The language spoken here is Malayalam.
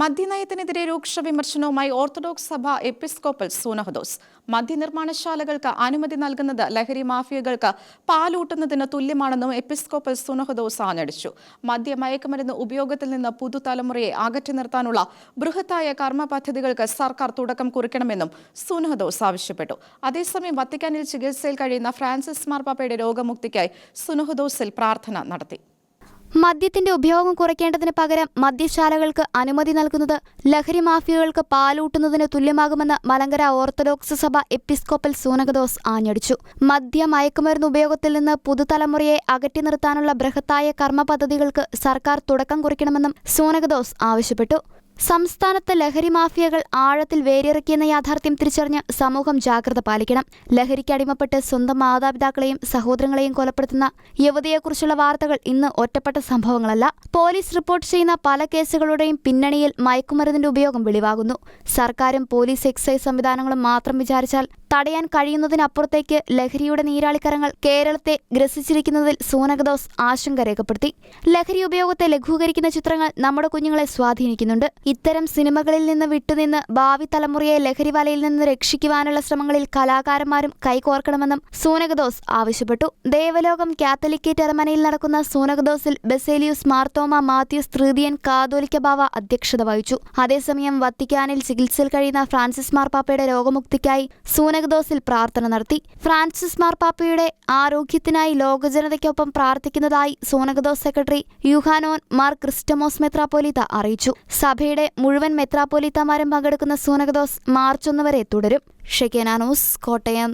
മദ്യനയത്തിനെതിരെ രൂക്ഷ വിമർശനവുമായി ഓർത്തഡോക്സ് സഭ എപ്പിസ്കോപ്പൽ സൂനഹദോസ്. മദ്യനിർമ്മാണശാലകൾക്ക് അനുമതി നൽകുന്നത് ലഹരി മാഫിയകൾക്ക് പാലൂട്ടുന്നതിന് തുല്യമാണെന്നും എപ്പിസ്കോപ്പൽ സൂനഹദോസ് ആഞ്ഞടിച്ചു. മദ്യ മയക്കുമരുന്ന് ഉപയോഗത്തിൽ നിന്ന് പുതുതലമുറയെ അകറ്റി നിർത്താനുള്ള ബൃഹത്തായ കർമ്മ പദ്ധതികൾക്ക് സർക്കാർ തുടക്കം കുറിക്കണമെന്നും സുനഹദോസ് ആവശ്യപ്പെട്ടു. അതേസമയം വത്തിക്കാനിൽ ചികിത്സയിൽ കഴിയുന്ന ഫ്രാൻസിസ് മാർപ്പാപ്പയുടെ രോഗമുക്തിക്കായി സുനഹദോസിൽ പ്രാർത്ഥന നടത്തി. മദ്യത്തിന്റെ ഉപയോഗം കുറയ്ക്കേണ്ടതിന് പകരം മദ്യശാലകൾക്ക് അനുമതി നൽകുന്നത് ലഹരി മാഫിയകൾക്ക് പാലൂട്ടുന്നതിന് തുല്യമാകുമെന്ന് മലങ്കര ഓർത്തഡോക്സ് സഭ എപ്പിസ്കോപ്പൽ സൂനകദോസ് ആഞ്ഞടിച്ചു. മദ്യ മയക്കുമരുന്ന് ഉപയോഗത്തിൽ നിന്ന് പുതുതലമുറയെ അകറ്റി നിർത്താനുള്ള ബൃഹത്തായ കർമ്മ സർക്കാർ തുടക്കം കുറിക്കണമെന്നും സൂനകദോസ് ആവശ്യപ്പെട്ടു. സംസ്ഥാനത്ത് ലഹരി മാഫിയകൾ ആഴത്തിൽ വേരിറക്കിയെന്ന യാഥാർത്ഥ്യം തിരിച്ചറിഞ്ഞ് സമൂഹം ജാഗ്രത പാലിക്കണം. ലഹരിക്ക് അടിമപ്പെട്ട് സ്വന്തം മാതാപിതാക്കളെയും സഹോദരങ്ങളെയും കൊലപ്പെടുത്തുന്ന യുവതിയെക്കുറിച്ചുള്ള വാർത്തകൾ ഇന്ന് ഒറ്റപ്പെട്ട സംഭവങ്ങളല്ല. പോലീസ് റിപ്പോർട്ട് ചെയ്യുന്ന പല കേസുകളുടെയും പിന്നണിയിൽ മയക്കുമരുന്നിന്റെ ഉപയോഗം വെളിവാകുന്നു. സർക്കാരും പോലീസ് എക്സൈസ് സംവിധാനങ്ങളും മാത്രം വിചാരിച്ചാൽ തടയാൻ കഴിയുന്നതിനപ്പുറത്തേക്ക് ലഹരിയുടെ നീരാളിക്കരങ്ങൾ കേരളത്തെ ഗ്രസിച്ചിരിക്കുന്നതിൽ സൂനകദോസ് ആശങ്ക രേഖപ്പെടുത്തി. ലഹരി ഉപയോഗത്തെ ലഘൂകരിക്കുന്ന ചിത്രങ്ങൾ നമ്മുടെ കുഞ്ഞുങ്ങളെ സ്വാധീനിക്കുന്നുണ്ട്. ഇത്തരം സിനിമകളിൽ നിന്ന് വിട്ടുനിന്ന് ഭാവി തലമുറയെ ലഹരി വലയിൽ നിന്ന് രക്ഷിക്കുവാനുള്ള ശ്രമങ്ങളിൽ കലാകാരന്മാരും കൈകോർക്കണമെന്നും സൂനകദോസ് ആവശ്യപ്പെട്ടു. ദേവലോകം കാത്തലിക്കേറ്റ് അരമനയിൽ നടക്കുന്ന സൂനകദോസിൽ ബസേലിയുസ് മാർത്തോമ മാത്യൂസ് തൃതീയൻ കാതോലിക്ക ബാവ അധ്യക്ഷത വഹിച്ചു. അതേസമയം വത്തിക്കാനിൽ ചികിത്സയിൽ കഴിയുന്ന ഫ്രാൻസിസ് മാർപ്പാപ്പയുടെ രോഗമുക്തിക്കായി സൂനകദോസിൽ പ്രാർത്ഥന നടത്തി. ഫ്രാൻസിസ് മാർപ്പാപ്പയുടെ ആരോഗ്യത്തിനായി ലോകജനതയ്ക്കൊപ്പം പ്രാർത്ഥിക്കുന്നതായി സോനഗദോസ് സെക്രട്ടറി യുഹാനോൻ മാർ ക്രിസ്റ്റമോസ് മെത്രാപ്പോലിത്ത അറിയിച്ചു. സഭയുടെ മുഴുവൻ മെത്രാപ്പോലിത്തമാരും പങ്കെടുക്കുന്ന സോനഗദോസ് മാർച്ച് ഒന്ന് വരെ തുടരും. ഷെക്കേനാനോസ് കോട്ടയം.